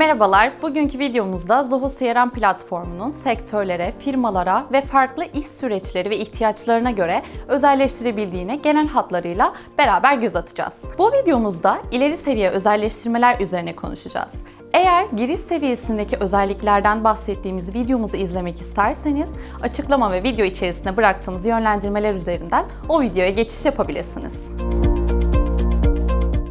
Merhabalar, bugünkü videomuzda Zoho CRM platformunun sektörlere, firmalara ve farklı iş süreçleri ve ihtiyaçlarına göre özelleştirebildiğine genel hatlarıyla beraber göz atacağız. Bu videomuzda ileri seviye özelleştirmeler üzerine konuşacağız. Eğer giriş seviyesindeki özelliklerden bahsettiğimiz videomuzu izlemek isterseniz açıklama ve video içerisinde bıraktığımız yönlendirmeler üzerinden o videoya geçiş yapabilirsiniz.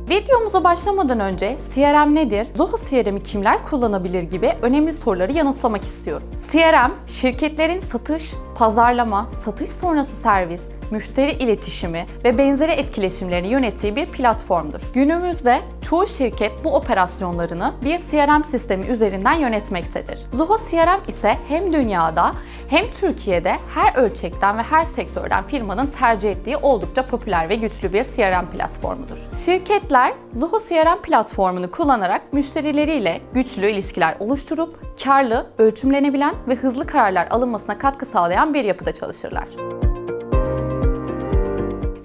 Videomuza başlamadan önce CRM nedir, Zoho CRM'i kimler kullanabilir gibi önemli soruları yanıtlamak istiyorum. CRM, şirketlerin satış, pazarlama, satış sonrası servis, müşteri iletişimi ve benzeri etkileşimlerini yönettiği bir platformdur. Günümüzde çoğu şirket bu operasyonlarını bir CRM sistemi üzerinden yönetmektedir. Zoho CRM ise hem dünyada hem Türkiye'de her ölçekten ve her sektörden firmanın tercih ettiği oldukça popüler ve güçlü bir CRM platformudur. Şirketler Zoho CRM platformunu kullanarak müşterileriyle güçlü ilişkiler oluşturup karlı, ölçümlenebilen ve hızlı kararlar alınmasına katkı sağlayan bir yapıda çalışırlar.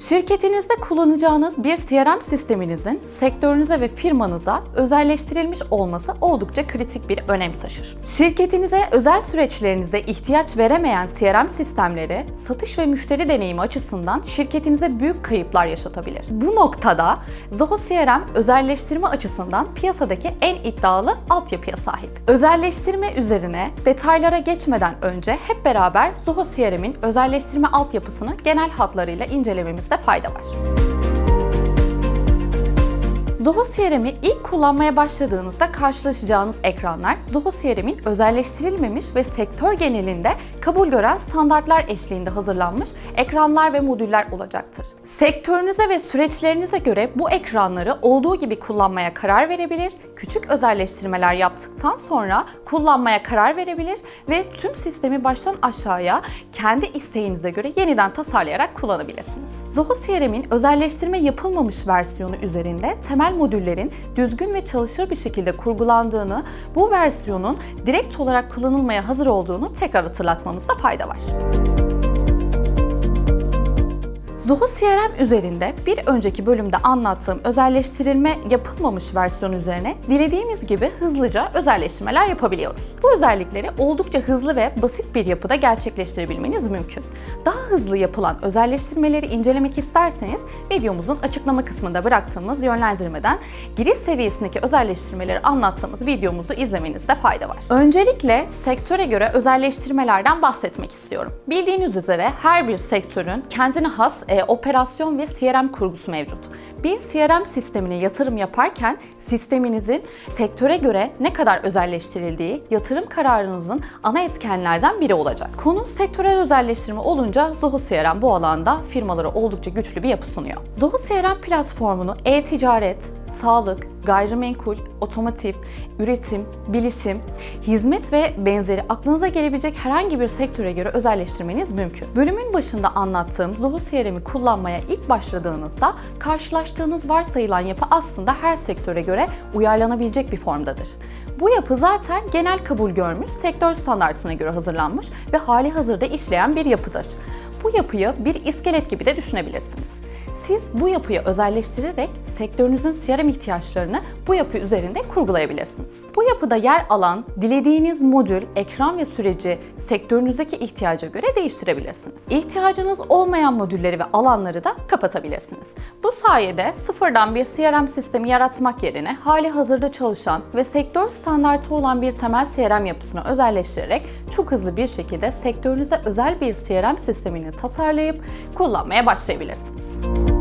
Şirketinizde kullanacağınız bir CRM sisteminizin sektörünüze ve firmanıza özelleştirilmiş olması oldukça kritik bir önem taşır. Şirketinize özel süreçlerinizde ihtiyaç veremeyen CRM sistemleri satış ve müşteri deneyimi açısından şirketinize büyük kayıplar yaşatabilir. Bu noktada Zoho CRM özelleştirme açısından piyasadaki en iddialı altyapıya sahip. Özelleştirme üzerine detaylara geçmeden önce hep beraber Zoho CRM'in özelleştirme altyapısını genel hatlarıyla incelememizde fayda var. Zoho CRM'i ilk kullanmaya başladığınızda karşılaşacağınız ekranlar Zoho CRM'in özelleştirilmemiş ve sektör genelinde kabul gören standartlar eşliğinde hazırlanmış ekranlar ve modüller olacaktır. Sektörünüze ve süreçlerinize göre bu ekranları olduğu gibi kullanmaya karar verebilir, küçük özelleştirmeler yaptıktan sonra kullanmaya karar verebilir ve tüm sistemi baştan aşağıya kendi isteğinize göre yeniden tasarlayarak kullanabilirsiniz. Zoho CRM'in özelleştirme yapılmamış versiyonu üzerinde temel modüllerin düzgün ve çalışır bir şekilde kurgulandığını, bu versiyonun direkt olarak kullanılmaya hazır olduğunu tekrar hatırlatmamızda fayda var. Zoho CRM üzerinde bir önceki bölümde anlattığım özelleştirilme yapılmamış versiyon üzerine dilediğimiz gibi hızlıca özelleştirmeler yapabiliyoruz. Bu özellikleri oldukça hızlı ve basit bir yapıda gerçekleştirebilmeniz mümkün. Daha hızlı yapılan özelleştirmeleri incelemek isterseniz videomuzun açıklama kısmında bıraktığımız yönlendirmeden giriş seviyesindeki özelleştirmeleri anlattığımız videomuzu izlemenizde fayda var. Öncelikle sektöre göre özelleştirmelerden bahsetmek istiyorum. Bildiğiniz üzere her bir sektörün kendine has e, operasyon ve CRM kurgusu mevcut. Bir CRM sistemine yatırım yaparken sisteminizin sektöre göre ne kadar özelleştirildiği yatırım kararınızın ana etkenlerden biri olacak. Konu sektörel özelleştirme olunca Zoho CRM bu alanda firmalara oldukça güçlü bir yapı sunuyor. Zoho CRM platformunu e-ticaret, sağlık, gayrimenkul, otomotiv, üretim, bilişim, hizmet ve benzeri aklınıza gelebilecek herhangi bir sektöre göre özelleştirmeniz mümkün. Bölümün başında anlattığım Zoho CRM'i kullanmaya ilk başladığınızda karşılaştığınız varsayılan yapı aslında her sektöre göre uyarlanabilecek bir formdadır. Bu yapı zaten genel kabul görmüş, sektör standartına göre hazırlanmış ve hali hazırda işleyen bir yapıdır. Bu yapıyı bir iskelet gibi de düşünebilirsiniz. Siz bu yapıyı özelleştirerek sektörünüzün CRM ihtiyaçlarını bu yapı üzerinde kurgulayabilirsiniz. Bu yapıda yer alan dilediğiniz modül, ekran ve süreci sektörünüzdeki ihtiyaca göre değiştirebilirsiniz. İhtiyacınız olmayan modülleri ve alanları da kapatabilirsiniz. Bu sayede sıfırdan bir CRM sistemi yaratmak yerine hali hazırda çalışan ve sektör standartı olan bir temel CRM yapısını özelleştirerek çok hızlı bir şekilde sektörünüze özel bir CRM sistemini tasarlayıp kullanmaya başlayabilirsiniz.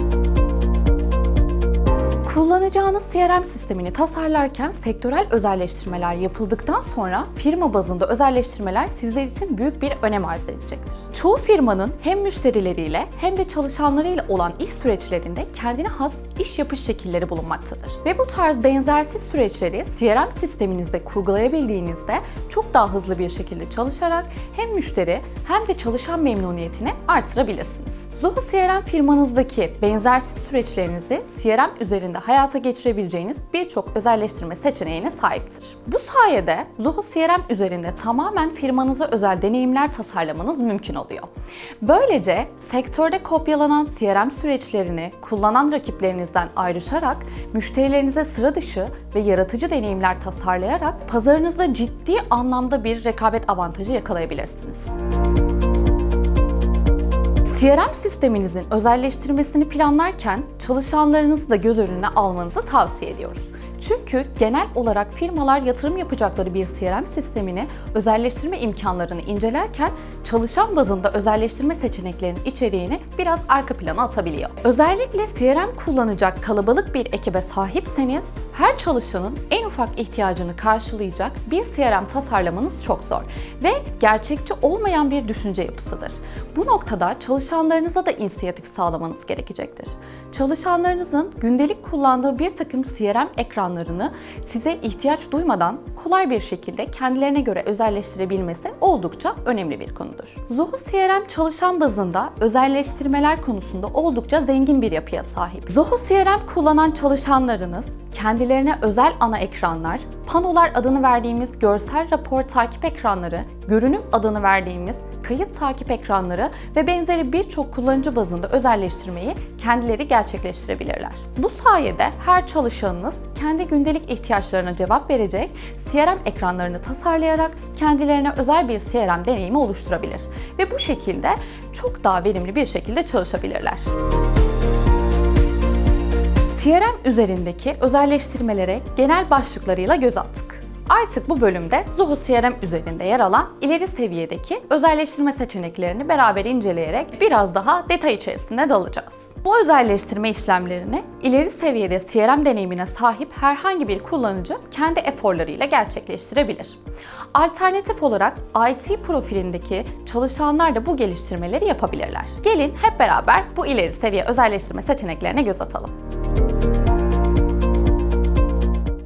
Kullanacağınız CRM sistemini tasarlarken sektörel özelleştirmeler yapıldıktan sonra firma bazında özelleştirmeler sizler için büyük bir önem arz edecektir. Çoğu firmanın hem müşterileriyle hem de çalışanlarıyla olan iş süreçlerinde kendine has iş yapış şekilleri bulunmaktadır. Ve bu tarz benzersiz süreçleri CRM sisteminizde kurgulayabildiğinizde çok daha hızlı bir şekilde çalışarak hem müşteri hem de çalışan memnuniyetini artırabilirsiniz. Zoho CRM firmanızdaki benzersiz süreçlerinizi CRM üzerinde hayata geçirebileceğiniz birçok özelleştirme seçeneğine sahiptir. Bu sayede Zoho CRM üzerinde tamamen firmanıza özel deneyimler tasarlamanız mümkün oluyor. Böylece sektörde kopyalanan CRM süreçlerini kullanan rakiplerinizden ayrışarak müşterilerinize sıra dışı ve yaratıcı deneyimler tasarlayarak pazarınızda ciddi anlamda bir rekabet avantajı yakalayabilirsiniz. CRM sisteminizin özelleştirmesini planlarken çalışanlarınızı da göz önüne almanızı tavsiye ediyoruz. Çünkü genel olarak firmalar yatırım yapacakları bir CRM sistemini özelleştirme imkanlarını incelerken çalışan bazında özelleştirme seçeneklerinin içeriğini biraz arka plana atabiliyor. Özellikle CRM kullanacak kalabalık bir ekibe sahipseniz her çalışanın en ufak ihtiyacını karşılayacak bir CRM tasarlamanız çok zor ve gerçekçi olmayan bir düşünce yapısıdır. Bu noktada çalışanlarınıza da inisiyatif sağlamanız gerekecektir. Çalışanlarınızın gündelik kullandığı bir takım CRM ekranlarını size ihtiyaç duymadan kolay bir şekilde kendilerine göre özelleştirebilmesi oldukça önemli bir konudur. Zoho CRM çalışan bazında özelleştirmeler konusunda oldukça zengin bir yapıya sahip. Zoho CRM kullanan çalışanlarınız kendilerine özel ana ekranlar, panolar adını verdiğimiz görsel rapor takip ekranları, görünüm adını verdiğimiz kayıt takip ekranları ve benzeri birçok kullanıcı bazında özelleştirmeyi kendileri gerçekleştirebilirler. Bu sayede her çalışanınız kendi gündelik ihtiyaçlarına cevap verecek CRM ekranlarını tasarlayarak kendilerine özel bir CRM deneyimi oluşturabilir ve bu şekilde çok daha verimli bir şekilde çalışabilirler. CRM üzerindeki özelleştirmelere genel başlıklarıyla göz attık. Artık bu bölümde Zoho CRM üzerinde yer alan ileri seviyedeki özelleştirme seçeneklerini beraber inceleyerek biraz daha detay içerisinde dalacağız. Bu özelleştirme işlemlerini ileri seviyede CRM deneyimine sahip herhangi bir kullanıcı kendi eforlarıyla gerçekleştirebilir. Alternatif olarak IT profilindeki çalışanlar da bu geliştirmeleri yapabilirler. Gelin hep beraber bu ileri seviye özelleştirme seçeneklerine göz atalım.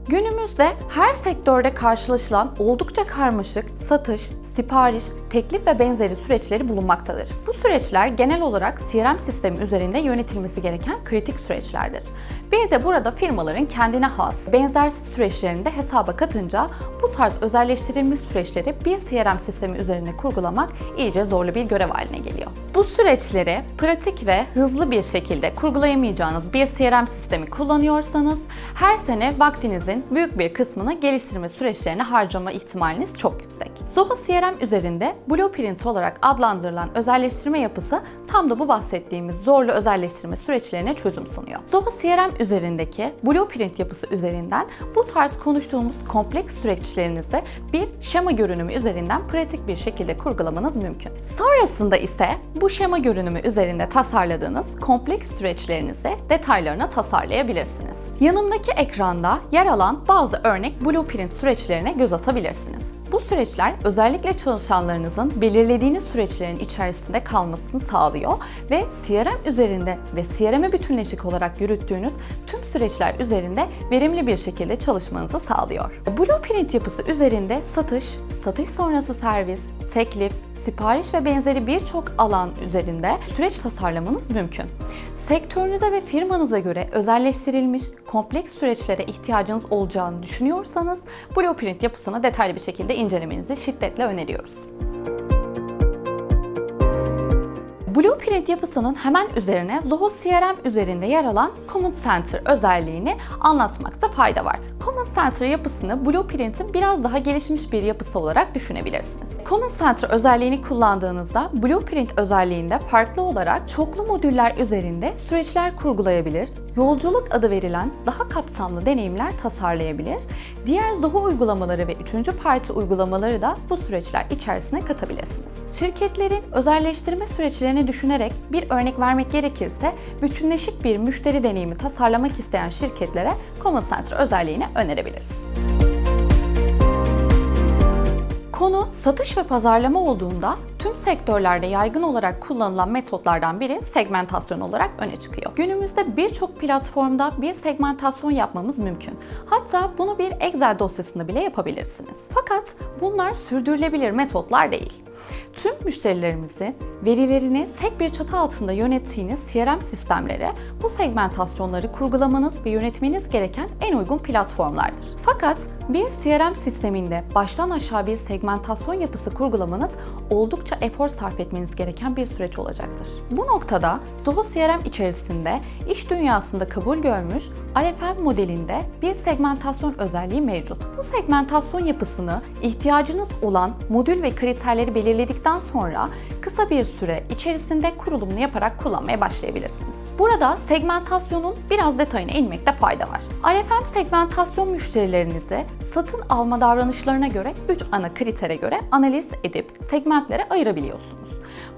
Günümüzde her sektörde karşılaşılan oldukça karmaşık satış, sipariş, teklif ve benzeri süreçleri bulunmaktadır. Bu süreçler genel olarak CRM sistemi üzerinde yönetilmesi gereken kritik süreçlerdir. Bir de burada firmaların kendine has, benzersiz süreçlerini de hesaba katınca bu tarz özelleştirilmiş süreçleri bir CRM sistemi üzerine kurgulamak iyice zorlu bir görev haline geliyor. Bu süreçleri pratik ve hızlı bir şekilde kurgulayamayacağınız bir CRM sistemi kullanıyorsanız her sene vaktinizin büyük bir kısmını geliştirme süreçlerine harcama ihtimaliniz çok yüksek. Zoho CRM üzerinde Blueprint olarak adlandırılan özelleştirme yapısı tam da bu bahsettiğimiz zorlu özelleştirme süreçlerine çözüm sunuyor. Zoho CRM üzerindeki Blueprint yapısı üzerinden bu tarz konuştuğumuz kompleks süreçlerinizi bir şema görünümü üzerinden pratik bir şekilde kurgulamanız mümkün. Sonrasında ise bu şema görünümü üzerinde tasarladığınız kompleks süreçlerinizi detaylarına tasarlayabilirsiniz. Yanımdaki ekranda yer alan bazı örnek Blueprint süreçlerine göz atabilirsiniz. Bu süreçler özellikle çalışanlarınızın belirlediğiniz süreçlerin içerisinde kalmasını sağlıyor ve CRM üzerinde ve CRM'e bütünleşik olarak yürüttüğünüz tüm süreçler üzerinde verimli bir şekilde çalışmanızı sağlıyor. Blueprint yapısı üzerinde satış, satış sonrası servis, teklif, sipariş ve benzeri birçok alan üzerinde süreç tasarlamanız mümkün. Sektörünüze ve firmanıza göre özelleştirilmiş kompleks süreçlere ihtiyacınız olacağını düşünüyorsanız Blueprint yapısını detaylı bir şekilde incelemenizi şiddetle öneriyoruz. Blueprint yapısının hemen üzerine Zoho CRM üzerinde yer alan Command Center özelliğini anlatmakta fayda var. Command Center yapısını Blueprint'in biraz daha gelişmiş bir yapısı olarak düşünebilirsiniz. Command Center özelliğini kullandığınızda Blueprint özelliğinde farklı olarak çoklu modüller üzerinde süreçler kurgulayabilir, yolculuk adı verilen daha kapsamlı deneyimler tasarlayabilir, diğer Zoho uygulamaları ve üçüncü parti uygulamaları da bu süreçler içerisine katabilirsiniz. Şirketlerin özelleştirme süreçlerini düşünerek bir örnek vermek gerekirse bütünleşik bir müşteri deneyimi tasarlamak isteyen şirketlere Command Center özelliğini önerebiliriz. Konu satış ve pazarlama olduğunda tüm sektörlerde yaygın olarak kullanılan metotlardan biri segmentasyon olarak öne çıkıyor. Günümüzde birçok platformda bir segmentasyon yapmamız mümkün. Hatta bunu bir Excel dosyasında bile yapabilirsiniz. Fakat bunlar sürdürülebilir metotlar değil. Tüm müşterilerimizin verilerini tek bir çatı altında yönettiğiniz CRM sistemleri bu segmentasyonları kurgulamanız ve yönetmeniz gereken en uygun platformlardır. Fakat bir CRM sisteminde baştan aşağı bir segmentasyon yapısı kurgulamanız oldukça efor sarf etmeniz gereken bir süreç olacaktır. Bu noktada Zoho CRM içerisinde iş dünyasında kabul görmüş RFM modelinde bir segmentasyon özelliği mevcut. Bu segmentasyon yapısını ihtiyacınız olan modül ve kriterleri belirledikten sonra kısa bir süre içerisinde kurulumunu yaparak kullanmaya başlayabilirsiniz. Burada segmentasyonun biraz detayına inmekte fayda var. RFM segmentasyon müşterilerinizi satın alma davranışlarına göre 3 ana kritere göre analiz edip segmentlere ayırabiliyorsunuz.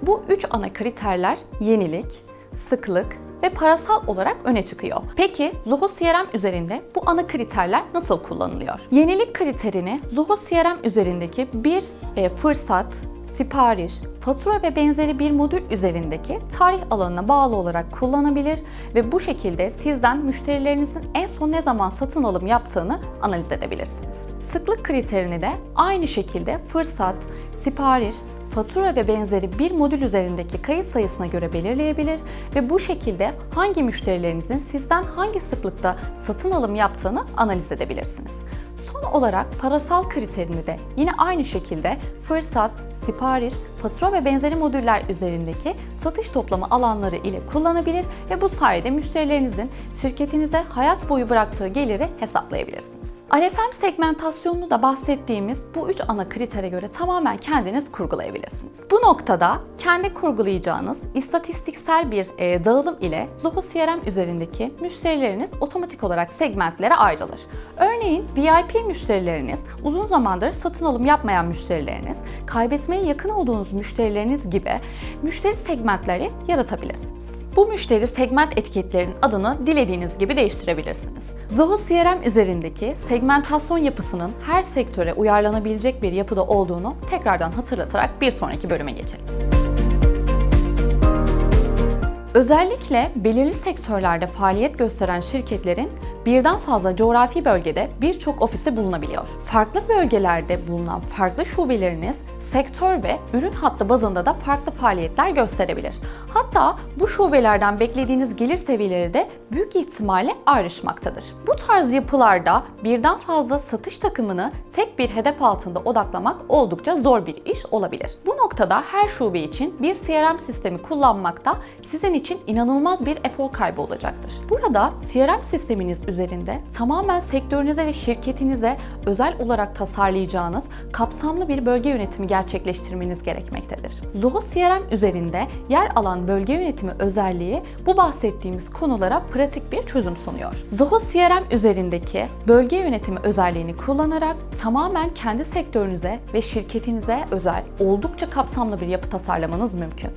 Bu 3 ana kriterler yenilik, sıklık ve parasal olarak öne çıkıyor. Peki Zoho CRM üzerinde bu ana kriterler nasıl kullanılıyor? Yenilik kriterini Zoho CRM üzerindeki bir e, fırsat, sipariş, fatura ve benzeri bir modül üzerindeki tarih alanına bağlı olarak kullanabilir ve bu şekilde sizden müşterilerinizin en son ne zaman satın alım yaptığını analiz edebilirsiniz. Sıklık kriterini de aynı şekilde fırsat, sipariş, fatura ve benzeri bir modül üzerindeki kayıt sayısına göre belirleyebilir ve bu şekilde hangi müşterilerinizin sizden hangi sıklıkta satın alım yaptığını analiz edebilirsiniz. Son olarak parasal kriterini de yine aynı şekilde fırsat, sipariş, fatura ve benzeri modüller üzerindeki satış toplama alanları ile kullanabilir ve bu sayede müşterilerinizin şirketinize hayat boyu bıraktığı geliri hesaplayabilirsiniz. RFM segmentasyonunu da bahsettiğimiz bu üç ana kritere göre tamamen kendiniz kurgulayabilirsiniz. Bu noktada kendi kurgulayacağınız istatistiksel bir e, dağılım ile Zoho CRM üzerindeki müşterileriniz otomatik olarak segmentlere ayrılır. Örneğin VIP müşterileriniz, uzun zamandır satın alım yapmayan müşterileriniz, kaybetmeye yakın olduğunuz müşterileriniz gibi müşteri segmentleri yaratabilirsiniz. Bu müşteri segment etiketlerinin adını dilediğiniz gibi değiştirebilirsiniz. Zoho CRM üzerindeki segmentasyon yapısının her sektöre uyarlanabilecek bir yapıda olduğunu tekrardan hatırlatarak bir sonraki bölüme geçelim. Özellikle belirli sektörlerde faaliyet gösteren şirketlerin birden fazla coğrafi bölgede birçok ofisi bulunabiliyor. Farklı bölgelerde bulunan farklı şubeleriniz sektör ve ürün hattı bazında da farklı faaliyetler gösterebilir. Hatta bu şubelerden beklediğiniz gelir seviyeleri de büyük ihtimalle ayrışmaktadır. Bu tarz yapılarda birden fazla satış takımını tek bir hedef altında odaklamak oldukça zor bir iş olabilir. Bu noktada her şube için bir CRM sistemi kullanmakta sizin için inanılmaz bir efor kaybı olacaktır. Burada CRM sisteminiz üzerinde tamamen sektörünüze ve şirketinize özel olarak tasarlayacağınız kapsamlı bir bölge yönetimi gerçekleştirmeniz gerekmektedir. Zoho CRM üzerinde yer alan bölge yönetimi özelliği bu bahsettiğimiz konulara pratik bir çözüm sunuyor. Zoho CRM üzerindeki bölge yönetimi özelliğini kullanarak tamamen kendi sektörünüze ve şirketinize özel oldukça kapsamlı bir yapı tasarlamanız mümkün.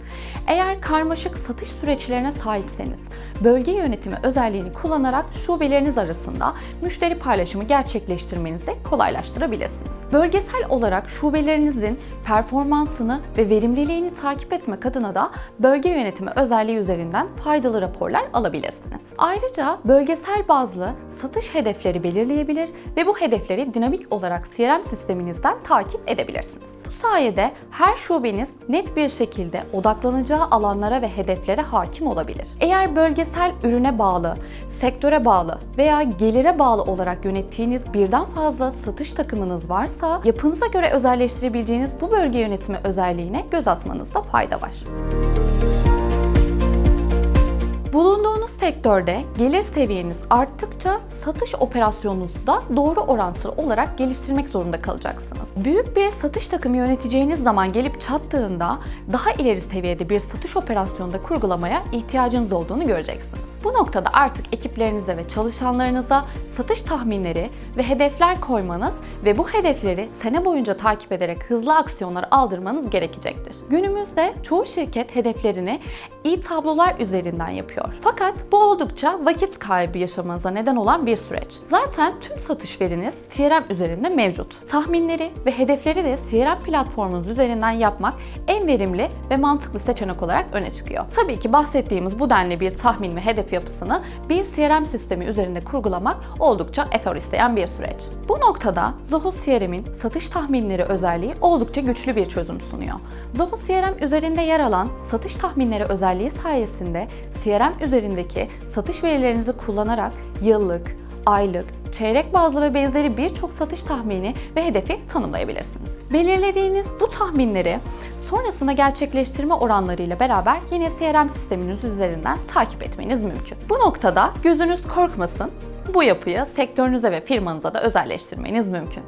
Eğer karmaşık satış süreçlerine sahipseniz, bölge yönetimi özelliğini kullanarak şubeleriniz arasında müşteri paylaşımı gerçekleştirmenizi kolaylaştırabilirsiniz. Bölgesel olarak şubelerinizin performansını ve verimliliğini takip etmek adına da bölge yönetimi özelliği üzerinden faydalı raporlar alabilirsiniz. Ayrıca bölgesel bazlı satış hedefleri belirleyebilir ve bu hedefleri dinamik olarak CRM sisteminizden takip edebilirsiniz. Bu sayede her şubeniz net bir şekilde odaklanacağı alanlara ve hedeflere hakim olabilir. Eğer bölgesel ürüne bağlı, sektöre bağlı veya gelire bağlı olarak yönettiğiniz birden fazla satış takımınız varsa yapınıza göre özelleştirebileceğiniz bu bölge yönetimi özelliğine göz atmanızda fayda var. Bulunduğunuz sektörde gelir seviyeniz arttıkça satış operasyonunuzu da doğru orantılı olarak geliştirmek zorunda kalacaksınız. Büyük bir satış takımı yöneteceğiniz zaman gelip çattığında daha ileri seviyede bir satış operasyonunda kurgulamaya ihtiyacınız olduğunu göreceksiniz. Bu noktada artık ekiplerinize ve çalışanlarınıza satış tahminleri ve hedefler koymanız ve bu hedefleri sene boyunca takip ederek hızlı aksiyonlar aldırmanız gerekecektir. Günümüzde çoğu şirket hedeflerini iyi tablolar üzerinden yapıyor. Gerekiyor. Fakat bu oldukça vakit kaybı yaşamanıza neden olan bir süreç. Zaten tüm satış veriniz CRM üzerinde mevcut. Tahminleri ve hedefleri de CRM platformunuz üzerinden yapmak en verimli ve mantıklı seçenek olarak öne çıkıyor. Tabii ki bahsettiğimiz bu denli bir tahmin ve hedef yapısını bir CRM sistemi üzerinde kurgulamak oldukça efor isteyen bir süreç. Bu noktada Zoho CRM'in satış tahminleri özelliği oldukça güçlü bir çözüm sunuyor. Zoho CRM üzerinde yer alan satış tahminleri özelliği sayesinde CRM üzerindeki satış verilerinizi kullanarak yıllık, aylık, çeyrek bazlı ve benzeri birçok satış tahmini ve hedefi tanımlayabilirsiniz. Belirlediğiniz bu tahminleri sonrasında gerçekleştirme oranlarıyla beraber yine CRM sisteminiz üzerinden takip etmeniz mümkün. Bu noktada gözünüz korkmasın, bu yapıyı sektörünüze ve firmanıza da özelleştirmeniz mümkün.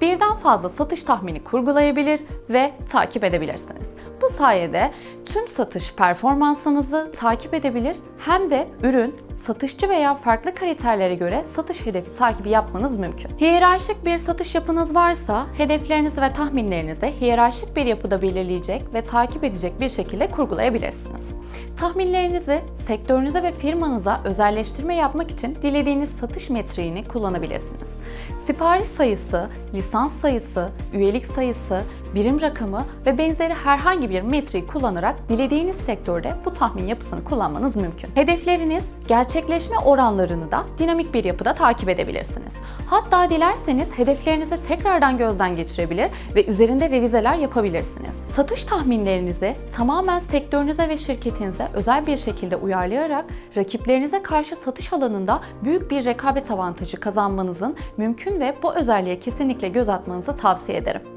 Birden fazla satış tahmini kurgulayabilir ve takip edebilirsiniz. Bu sayede tüm satış performansınızı takip edebilir hem de ürün, satışçı veya farklı kriterlere göre satış hedefi takibi yapmanız mümkün. Hiyerarşik bir satış yapınız varsa hedeflerinizi ve tahminlerinizi hiyerarşik bir yapıda belirleyecek ve takip edecek bir şekilde kurgulayabilirsiniz. Tahminlerinizi sektörünüze ve firmanıza özelleştirme yapmak için dilediğiniz satış metriğini kullanabilirsiniz. Sipariş sayısı, lisans sayısı, üyelik sayısı, birim rakamı ve benzeri herhangi bir metriği kullanarak dilediğiniz sektörde bu tahmin yapısını kullanmanız mümkün. Hedefleriniz, gerçekleşme oranlarını da dinamik bir yapıda takip edebilirsiniz. Hatta dilerseniz hedeflerinizi tekrardan gözden geçirebilir ve üzerinde revizeler yapabilirsiniz. Satış tahminlerinizi tamamen sektörünüze ve şirketinize özel bir şekilde uyarlayarak rakiplerinize karşı satış alanında büyük bir rekabet avantajı kazanmanızın mümkün ve bu özelliğe kesinlikle göz atmanızı tavsiye ederim.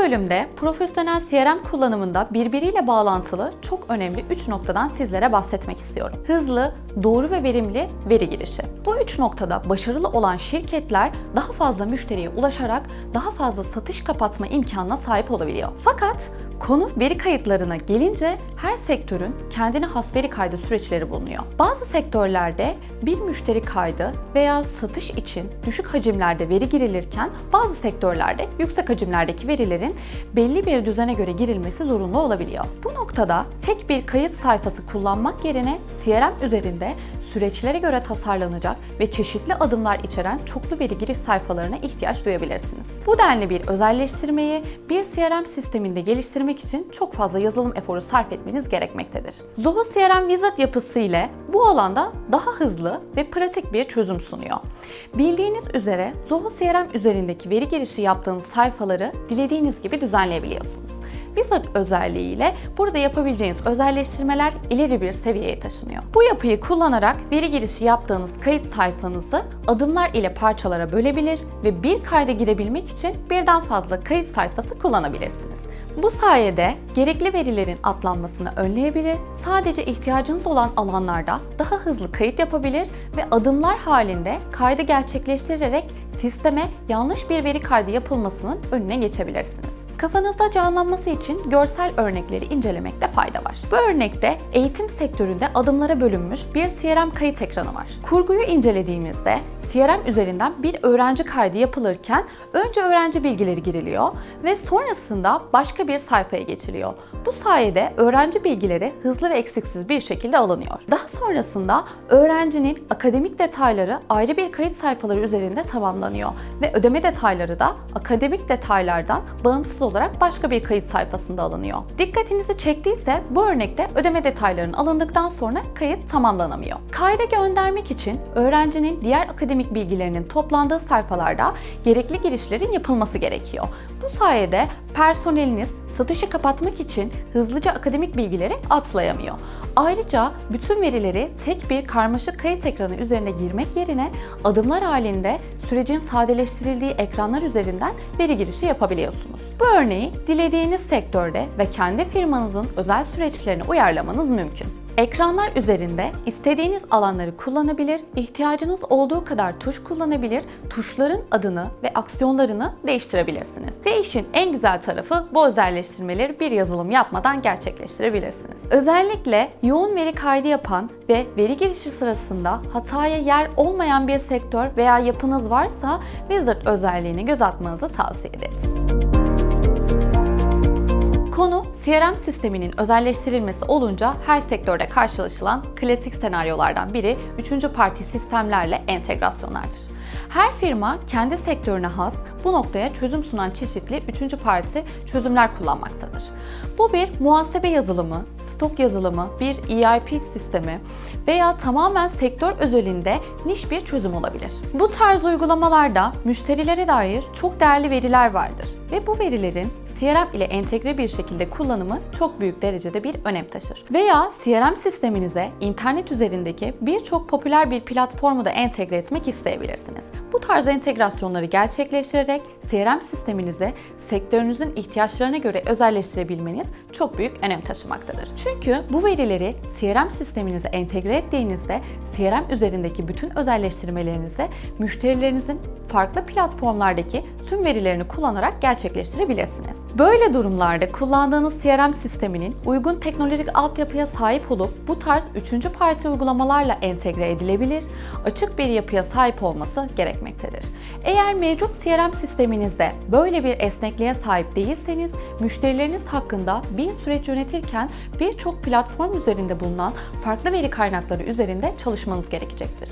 Bölümde profesyonel CRM kullanımında birbiriyle bağlantılı çok önemli 3 noktadan sizlere bahsetmek istiyorum. Hızlı, doğru ve verimli veri girişi. Bu 3 noktada başarılı olan şirketler daha fazla müşteriye ulaşarak daha fazla satış kapatma imkanına sahip olabiliyor. Fakat Konu veri kayıtlarına gelince her sektörün kendine has veri kaydı süreçleri bulunuyor. Bazı sektörlerde bir müşteri kaydı veya satış için düşük hacimlerde veri girilirken bazı sektörlerde yüksek hacimlerdeki verilerin belli bir düzene göre girilmesi zorunlu olabiliyor. Bu noktada tek bir kayıt sayfası kullanmak yerine CRM üzerinde süreçlere göre tasarlanacak ve çeşitli adımlar içeren çoklu veri giriş sayfalarına ihtiyaç duyabilirsiniz. Bu denli bir özelleştirmeyi bir CRM sisteminde geliştirmek için çok fazla yazılım eforu sarf etmeniz gerekmektedir. Zoho CRM Wizard yapısı ile bu alanda daha hızlı ve pratik bir çözüm sunuyor. Bildiğiniz üzere Zoho CRM üzerindeki veri girişi yaptığınız sayfaları dilediğiniz gibi düzenleyebiliyorsunuz. Wizard özelliğiyle burada yapabileceğiniz özelleştirmeler ileri bir seviyeye taşınıyor. Bu yapıyı kullanarak veri girişi yaptığınız kayıt sayfanızı adımlar ile parçalara bölebilir ve bir kayda girebilmek için birden fazla kayıt sayfası kullanabilirsiniz. Bu sayede gerekli verilerin atlanmasını önleyebilir, sadece ihtiyacınız olan alanlarda daha hızlı kayıt yapabilir ve adımlar halinde kaydı gerçekleştirerek sisteme yanlış bir veri kaydı yapılmasının önüne geçebilirsiniz. Kafanızda canlanması için görsel örnekleri incelemekte fayda var. Bu örnekte eğitim sektöründe adımlara bölünmüş bir CRM kayıt ekranı var. Kurguyu incelediğimizde CRM üzerinden bir öğrenci kaydı yapılırken önce öğrenci bilgileri giriliyor ve sonrasında başka bir sayfaya geçiliyor. Bu sayede öğrenci bilgileri hızlı ve eksiksiz bir şekilde alınıyor. Daha sonrasında öğrencinin akademik detayları ayrı bir kayıt sayfaları üzerinde tamamlanıyor ve ödeme detayları da akademik detaylardan bağımsız olarak başka bir kayıt sayfasında alınıyor. Dikkatinizi çektiyse bu örnekte ödeme detaylarının alındıktan sonra kayıt tamamlanamıyor. Kayda göndermek için öğrencinin diğer akademik bilgilerinin toplandığı sayfalarda gerekli girişlerin yapılması gerekiyor. Bu sayede personeliniz satışı kapatmak için hızlıca akademik bilgileri atlayamıyor. Ayrıca bütün verileri tek bir karmaşık kayıt ekranı üzerine girmek yerine adımlar halinde sürecin sadeleştirildiği ekranlar üzerinden veri girişi yapabiliyorsunuz. Bu örneği dilediğiniz sektörde ve kendi firmanızın özel süreçlerine uyarlamanız mümkün. Ekranlar üzerinde istediğiniz alanları kullanabilir, ihtiyacınız olduğu kadar tuş kullanabilir, tuşların adını ve aksiyonlarını değiştirebilirsiniz. Ve işin en güzel tarafı bu özelleştirmeleri bir yazılım yapmadan gerçekleştirebilirsiniz. Özellikle yoğun veri kaydı yapan ve veri girişi sırasında hataya yer olmayan bir sektör veya yapınız varsa Wizard özelliğini göz atmanızı tavsiye ederiz. Konu CRM sisteminin özelleştirilmesi olunca her sektörde karşılaşılan klasik senaryolardan biri üçüncü parti sistemlerle entegrasyonlardır. Her firma kendi sektörüne has bu noktaya çözüm sunan çeşitli üçüncü parti çözümler kullanmaktadır. Bu bir muhasebe yazılımı, stok yazılımı, bir ERP sistemi veya tamamen sektör özelinde niş bir çözüm olabilir. Bu tarz uygulamalarda müşterilere dair çok değerli veriler vardır ve bu verilerin CRM ile entegre bir şekilde kullanımı çok büyük derecede bir önem taşır. Veya CRM sisteminize internet üzerindeki birçok popüler bir platformu da entegre etmek isteyebilirsiniz. Bu tarz entegrasyonları gerçekleştirerek CRM sisteminizi sektörünüzün ihtiyaçlarına göre özelleştirebilmeniz çok büyük önem taşımaktadır. Çünkü bu verileri CRM sisteminize entegre ettiğinizde CRM üzerindeki bütün özelleştirmelerinizi müşterilerinizin farklı platformlardaki tüm verilerini kullanarak gerçekleştirebilirsiniz. Böyle durumlarda kullandığınız CRM sisteminin uygun teknolojik altyapıya sahip olup bu tarz üçüncü parti uygulamalarla entegre edilebilir, açık bir yapıya sahip olması gerekmektedir. Eğer mevcut CRM sisteminizde böyle bir esnekliğe sahip değilseniz, müşterileriniz hakkında bir süreç yönetirken birçok platform üzerinde bulunan farklı veri kaynakları üzerinde çalışmanız gerekecektir.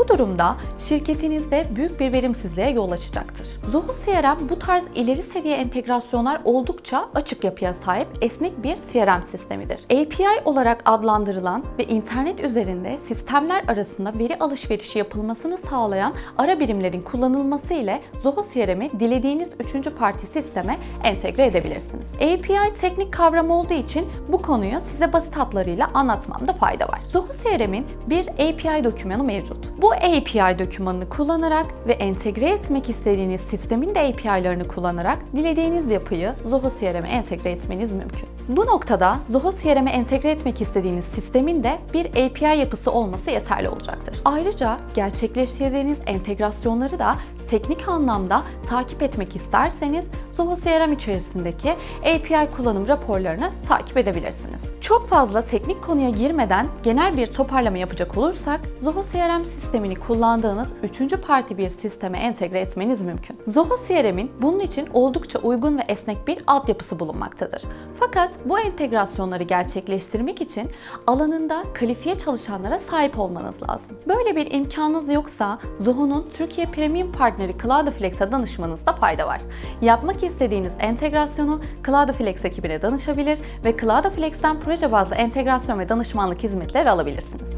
Bu durumda şirketinizde büyük bir verimsizliğe yol açacaktır. Zoho CRM bu tarz ileri seviye entegrasyonlar oldukça açık yapıya sahip esnek bir CRM sistemidir. API olarak adlandırılan ve internet üzerinde sistemler arasında veri alışverişi yapılmasını sağlayan ara birimlerin kullanılması ile Zoho CRM'i dilediğiniz üçüncü parti sisteme entegre edebilirsiniz. API teknik kavram olduğu için bu konuyu size basit hatlarıyla anlatmamda fayda var. Zoho CRM'in bir API dokümanı mevcut. Bu API dokümanını kullanarak ve entegre etmek istediğiniz sistemin de API'larını kullanarak dilediğiniz yapıyı Zoho CRM'e entegre etmeniz mümkün. Bu noktada Zoho CRM'e entegre etmek istediğiniz sistemin de bir API yapısı olması yeterli olacaktır. Ayrıca gerçekleştirdiğiniz entegrasyonları da teknik anlamda takip etmek isterseniz Zoho CRM içerisindeki API kullanım raporlarını takip edebilirsiniz. Çok fazla teknik konuya girmeden genel bir toparlama yapacak olursak Zoho CRM sistemini kullandığınız üçüncü parti bir sisteme entegre etmeniz mümkün. Zoho CRM'in bunun için oldukça uygun ve esnek bir altyapısı bulunmaktadır. Fakat bu entegrasyonları gerçekleştirmek için alanında kalifiye çalışanlara sahip olmanız lazım. Böyle bir imkanınız yoksa Zoho'nun Türkiye Premium partneri Cloudflex'e danışmanızda fayda var. Yapmak istediğiniz entegrasyonu Cloudflex ekibine danışabilir ve Cloudflex'ten proje bazlı entegrasyon ve danışmanlık hizmetleri alabilirsiniz.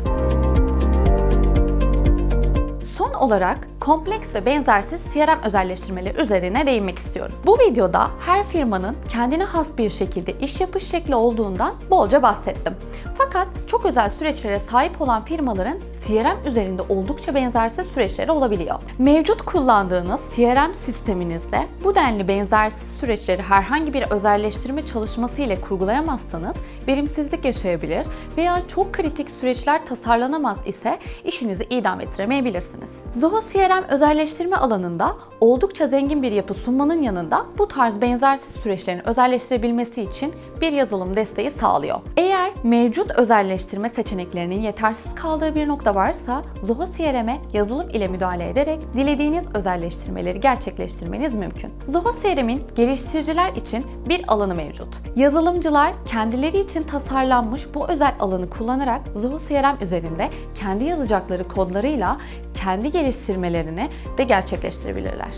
Son olarak kompleks ve benzersiz CRM özelleştirmeleri üzerine değinmek istiyorum. Bu videoda her firmanın kendine has bir şekilde iş yapış şekli olduğundan bolca bahsettim. Fakat çok özel süreçlere sahip olan firmaların CRM üzerinde oldukça benzersiz süreçleri olabiliyor. Mevcut kullandığınız CRM sisteminizde bu denli benzersiz süreçleri herhangi bir özelleştirme çalışması ile kurgulayamazsanız verimsizlik yaşayabilir veya çok kritik süreçler tasarlanamaz ise işinizi idam ettiremeyebilirsiniz. Zoho CRM özelleştirme alanında oldukça zengin bir yapı sunmanın yanında bu tarz benzersiz süreçlerin özelleştirebilmesi için bir yazılım desteği sağlıyor. Eğer mevcut özelleştirme seçeneklerinin yetersiz kaldığı bir nokta varsa Zoho CRM'e yazılım ile müdahale ederek dilediğiniz özelleştirmeleri gerçekleştirmeniz mümkün. Zoho CRM'in geliştiriciler için bir alanı mevcut. Yazılımcılar kendileri için tasarlanmış bu özel alanı kullanarak Zoho CRM üzerinde kendi yazacakları kodlarıyla kendi geliştirmelerini de gerçekleştirebilirler.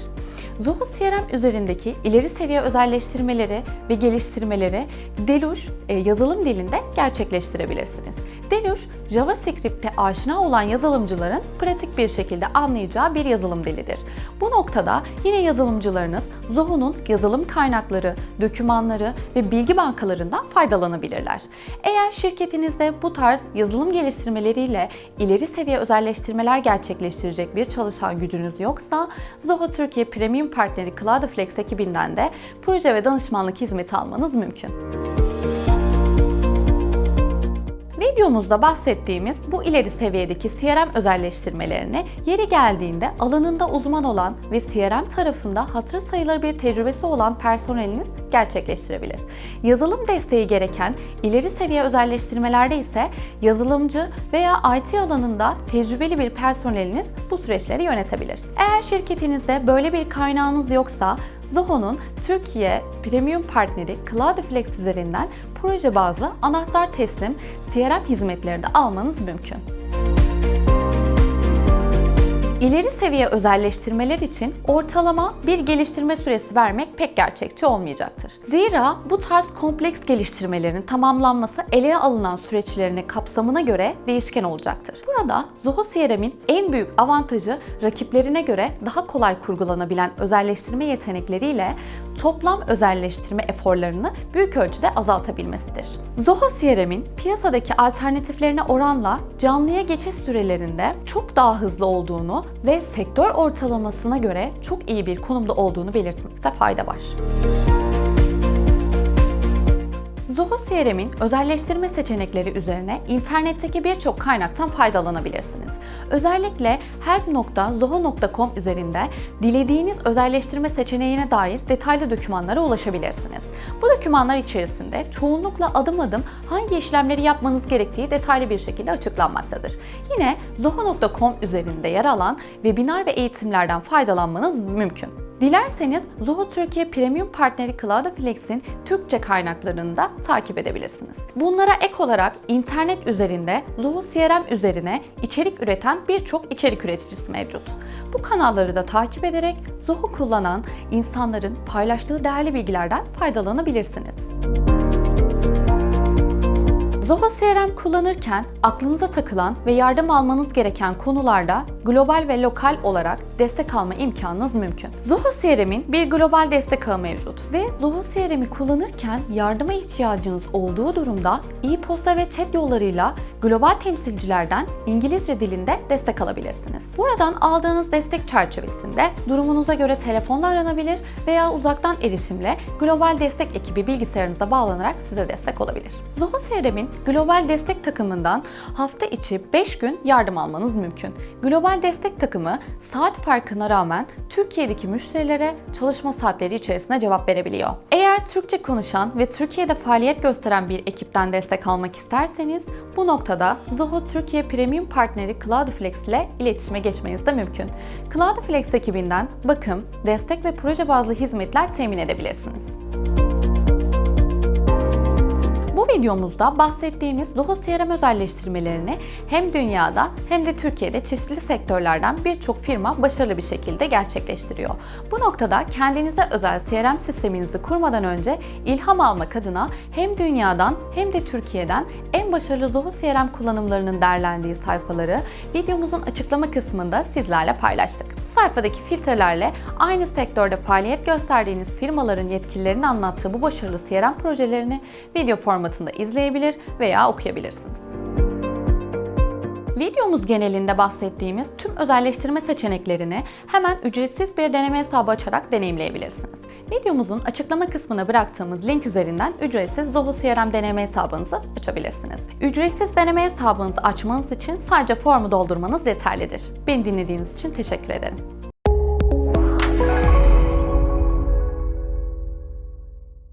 Zoho CRM üzerindeki ileri seviye özelleştirmeleri ve geliştirmeleri Deluge e, yazılım dilinde gerçekleştirebilirsiniz. Deluge, JavaScript'te aşina olan yazılımcıların pratik bir şekilde anlayacağı bir yazılım dilidir. Bu noktada yine yazılımcılarınız Zoho'nun yazılım kaynakları, dokümanları ve bilgi bankalarından faydalanabilirler. Eğer şirketinizde bu tarz yazılım geliştirmeleriyle ileri seviye özelleştirmeler gerçekleştirecek bir çalışan gücünüz yoksa Zoho Türkiye Premium Partneri Cloudflex ekibinden de proje ve danışmanlık hizmeti almanız mümkün. Videomuzda bahsettiğimiz bu ileri seviyedeki CRM özelleştirmelerini yeri geldiğinde alanında uzman olan ve CRM tarafında hatır sayılır bir tecrübesi olan personeliniz gerçekleştirebilir. Yazılım desteği gereken ileri seviye özelleştirmelerde ise yazılımcı veya IT alanında tecrübeli bir personeliniz bu süreçleri yönetebilir. Eğer şirketinizde böyle bir kaynağınız yoksa Zoho'nun Türkiye Premium partneri Cloudflex üzerinden proje bazlı anahtar teslim CRM hizmetleri de almanız mümkün. İleri seviye özelleştirmeler için ortalama bir geliştirme süresi vermek pek gerçekçi olmayacaktır. Zira bu tarz kompleks geliştirmelerin tamamlanması ele alınan süreçlerine kapsamına göre değişken olacaktır. Burada Zoho CRM'in en büyük avantajı rakiplerine göre daha kolay kurgulanabilen özelleştirme yetenekleriyle toplam özelleştirme eforlarını büyük ölçüde azaltabilmesidir. Zoho CRM'in piyasadaki alternatiflerine oranla canlıya geçiş sürelerinde çok daha hızlı olduğunu ve sektör ortalamasına göre çok iyi bir konumda olduğunu belirtmekte fayda var. Zoho CRM'in özelleştirme seçenekleri üzerine internetteki birçok kaynaktan faydalanabilirsiniz. Özellikle help.zoho.com üzerinde dilediğiniz özelleştirme seçeneğine dair detaylı dokümanlara ulaşabilirsiniz. Bu dokümanlar içerisinde çoğunlukla adım adım hangi işlemleri yapmanız gerektiği detaylı bir şekilde açıklanmaktadır. Yine zoho.com üzerinde yer alan webinar ve eğitimlerden faydalanmanız mümkün. Dilerseniz Zoho Türkiye Premium Partneri Cloudflex'in Türkçe kaynaklarını da takip edebilirsiniz. Bunlara ek olarak internet üzerinde Zoho CRM üzerine içerik üreten birçok içerik üreticisi mevcut. Bu kanalları da takip ederek Zoho kullanan insanların paylaştığı değerli bilgilerden faydalanabilirsiniz. Zoho CRM kullanırken aklınıza takılan ve yardım almanız gereken konularda global ve lokal olarak destek alma imkanınız mümkün. Zoho CRM'in bir global destek ağı mevcut ve Zoho CRM'i kullanırken yardıma ihtiyacınız olduğu durumda e-posta ve chat yollarıyla global temsilcilerden İngilizce dilinde destek alabilirsiniz. Buradan aldığınız destek çerçevesinde durumunuza göre telefonla aranabilir veya uzaktan erişimle global destek ekibi bilgisayarınıza bağlanarak size destek olabilir. Zoho CRM'in global destek takımından hafta içi 5 gün yardım almanız mümkün. Global destek takımı saat farkına rağmen Türkiye'deki müşterilere çalışma saatleri içerisinde cevap verebiliyor. Eğer Türkçe konuşan ve Türkiye'de faaliyet gösteren bir ekipten destek almak isterseniz bu noktada Zoho Türkiye Premium partneri Cloudflex ile iletişime geçmeniz de mümkün. Cloudflex ekibinden bakım, destek ve proje bazlı hizmetler temin edebilirsiniz. Bu videomuzda bahsettiğimiz Zoho CRM özelleştirmelerini hem dünyada hem de Türkiye'de çeşitli sektörlerden birçok firma başarılı bir şekilde gerçekleştiriyor. Bu noktada kendinize özel CRM sisteminizi kurmadan önce ilham almak adına hem dünyadan hem de Türkiye'den en başarılı Zoho CRM kullanımlarının derlendiği sayfaları videomuzun açıklama kısmında sizlerle paylaştık. Sayfadaki filtrelerle aynı sektörde faaliyet gösterdiğiniz firmaların yetkililerinin anlattığı bu başarılı CRM projelerini video formatında izleyebilir veya okuyabilirsiniz. Videomuz genelinde bahsettiğimiz tüm özelleştirme seçeneklerini hemen ücretsiz bir deneme hesabı açarak deneyimleyebilirsiniz. Videomuzun açıklama kısmına bıraktığımız link üzerinden ücretsiz Zoho CRM deneme hesabınızı açabilirsiniz. Ücretsiz deneme hesabınızı açmanız için sadece formu doldurmanız yeterlidir. Beni dinlediğiniz için teşekkür ederim.